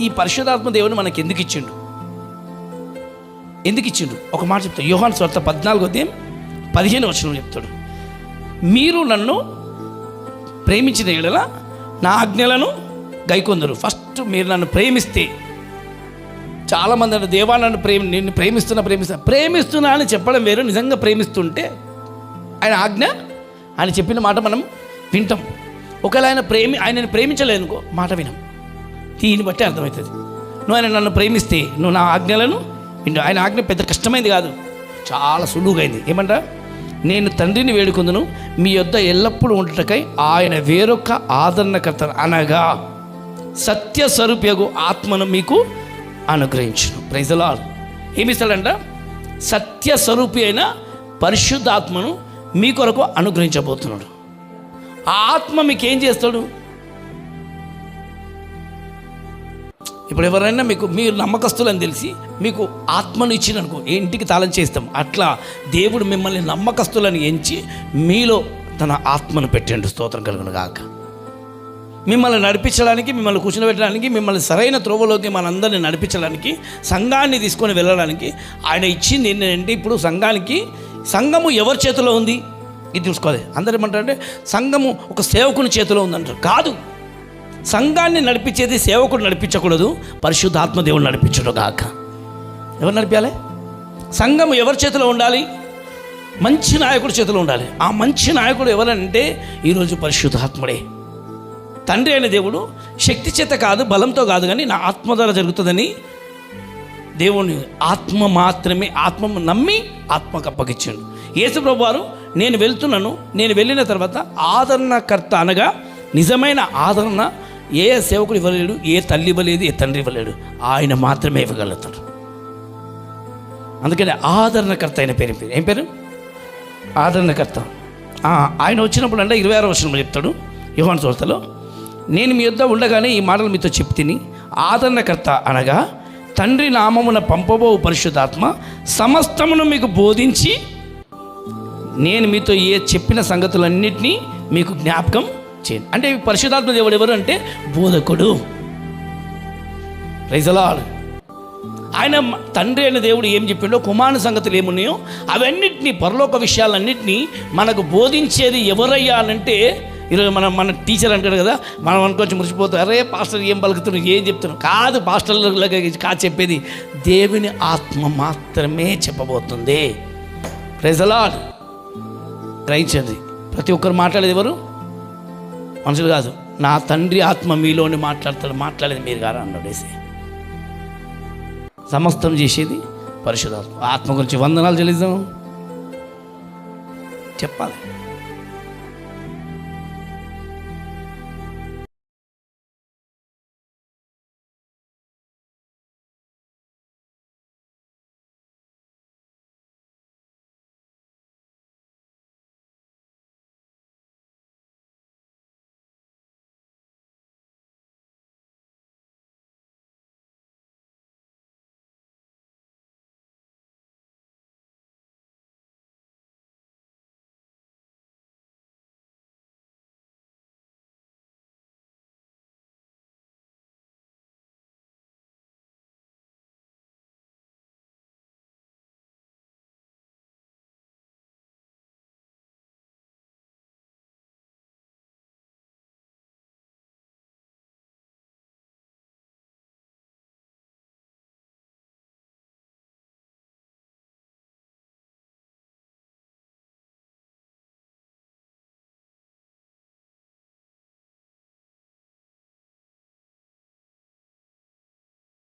ఈ పరిశుధాత్మ దేవుని మనకి ఎందుకు ఇచ్చిండు? ఎందుకు ఇచ్చిండు? ఒక మాట చెప్తాడు యోహాన్ స్వార్థ పద్నాలుగు ఉదయం పదిహేను వచనం చెప్తాడు. మీరు నన్ను ప్రేమించిన ఎడల నా ఆజ్ఞలను గైకొందరు. ఫస్ట్ మీరు నన్ను ప్రేమిస్తే చాలామంది అంటే దేవా నన్ను ప్రేమి నిన్ను ప్రేమిస్తున్నా ప్రేమిస్తున్నా ప్రేమిస్తున్నా అని చెప్పడం వేరు. నిజంగా ప్రేమిస్తుంటే ఆయన ఆజ్ఞ ఆయన చెప్పిన మాట మనం వింటాం. ఒకవేళ ఆయన ప్రేమి ఆయనని ప్రేమించలేనుకో మాట వినం. దీన్ని బట్టి అర్థమవుతుంది. నువ్వు ఆయన నన్ను ప్రేమిస్తే నువ్వు నా ఆజ్ఞలను వింటు ఆయన ఆజ్ఞ పెద్ద కష్టమైంది కాదు. చాలా సులువుగైంది. ఏమంటా? నేను తండ్రిని వేడుకుందును. మీ యొద్ద ఎల్లప్పుడూ ఉండటకై ఆయన వేరొక ఆదరణకర్త అనగా సత్య స్వరూపయోగు ఆత్మను మీకు అనుగ్రహించును. ప్రైజలా ఏమిస్తాడంట సత్య స్వరూపి అయిన పరిశుద్ధాత్మను మీ కొరకు అనుగ్రహించబోతున్నాడు. ఆ ఆత్మ మీకేం చేస్తాడు? ఇప్పుడు ఎవరైనా మీకు మీరు నమ్మకస్తులని తెలిసి మీకు ఆత్మను ఇచ్చిననుకో ఇంటికి తాళం చేస్తాం అట్లా దేవుడు మిమ్మల్ని నమ్మకస్తులను ఎంచి మీలో తన ఆత్మను పెట్టండు. స్తోత్రం కలుగును గాక. మిమ్మల్ని నడిపించడానికి మిమ్మల్ని కూర్చోబెట్టడానికి మిమ్మల్ని సరైన త్రోవలోకి మనందరిని నడిపించడానికి సంఘాన్ని తీసుకొని వెళ్ళడానికి ఆయన ఇచ్చింది ఏంటంటే ఇప్పుడు సంఘానికి సంఘము ఎవరి చేతిలో ఉంది? ఇది చూసుకోవాలి. అందరు ఏమంటారంటే సంఘము ఒక సేవకుని చేతిలో ఉందంటారు. కాదు. సంఘాన్ని నడిపించేది సేవకుడు నడిపించకూడదు పరిశుద్ధాత్మ దేవుడు నడిపించడు కాక ఎవరు నడిపించాలి? సంఘం ఎవరి చేతిలో ఉండాలి? మంచి నాయకుడి చేతిలో ఉండాలి. ఆ మంచి నాయకుడు ఎవరంటే ఈరోజు పరిశుద్ధాత్ముడే. తండ్రి అయిన దేవుడు శక్తి చేత కాదు బలంతో కాదు కానీ నా ఆత్మ ద్వారా జరుగుతుందని దేవుని ఆత్మ మాత్రమే ఆత్మ నమ్మి ఆత్మకు అప్పగించాడు. యేసుప్రభు వారు నేను వెళ్తున్నాను నేను వెళ్ళిన తర్వాత ఆదరణకర్త అనగా నిజమైన ఆదరణ ఏ సేవకుడు ఇవ్వలేడు ఏ తల్లి ఇవ్వలేదు ఏ తండ్రి ఇవ్వలేడు. ఆయన మాత్రమే ఇవ్వగలుగుతాడు. అందుకని ఆదరణకర్త అయిన పేరు పేరు? ఏం పేరు? ఆదరణకర్త. ఆయన వచ్చినప్పుడు అంటే ఇరవై ఆరో వర్షంలో చెప్తాడు యువన్ చోతలో నేను మీ యొద్ద ఉండగానే ఈ మాటలు మీతో చెప్తిని ఆదరణకర్త అనగా తండ్రి నామమున పంపబో పరిశుద్ధాత్మ సమస్తమును మీకు బోధించి నేను మీతో ఏ చెప్పిన సంగతులన్నింటినీ మీకు జ్ఞాపకం చేయండి. అంటే పరిశుధాత్మ దేవుడు ఎవరు అంటే బోధకుడు. రైజలాడు ఆయన తండ్రి అయిన దేవుడు ఏం చెప్పిండో కుమారుని సంగతులు ఏమున్నాయో అవన్నిటినీ పరలోక విషయాలన్నింటినీ మనకు బోధించేది ఎవరయ్యాలంటే ఈరోజు మనం మన టీచర్ అంటాడు కదా మనం అనుకోవచ్చు మురిసిపోతాం. అరే పాస్టర్ ఏం పలుకుతున్నాం ఏం చెప్తున్నాం కాదు పాస్టర్లకి కాదు చెప్పేది దేవుని ఆత్మ మాత్రమే చెప్పబోతుంది. ప్రజలాడ్ గ్రహించండి. ప్రతి ఒక్కరు మాట్లాడేది ఎవరు? మనుషులు కాదు. నా తండ్రి ఆత్మ మీలోని మాట్లాడతాడు. మాట్లాడేది మీరు గారా అన్నాడు వేసి సమస్తం చేసేది పరిశుధాత్మ ఆత్మ గురించి వందనాలు చెల్లిద్దాం. చెప్పాలి.